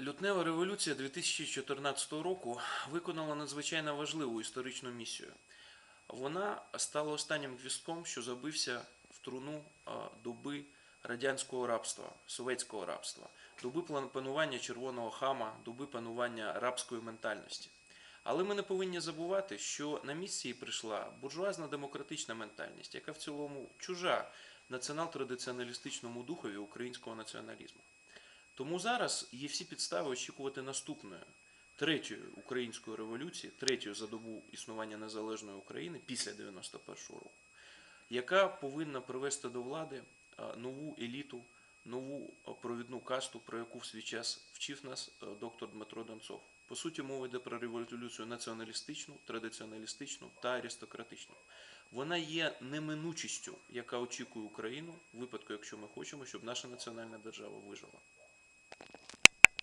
Лютнева революція 2014 року виконала надзвичайно важливу історичну місію. Вона стала останнім гвістком, що забився в труну доби радянського рабства, совєтського рабства, доби панування червоного хама, доби панування рабської ментальності. Але ми не повинні забувати, що на місці їй прийшла буржуазна демократична ментальність, яка в цілому чужа націонал-традиціоналістичному духові українського націоналізму. Тому зараз є всі підстави очікувати наступної третьої української революції, третьої за добу існування незалежної України після 91-го року, яка повинна привести до влади нову еліту, нову провідну касту, про яку в свій час вчив нас доктор Дмитро Донцов. По суті, мова йде про революцію націоналістичну, традиціоналістичну та аристократичну. Вона є неминучістю, яка очікує Україну в випадку, якщо ми хочемо, щоб наша національна держава вижила.